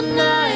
тонає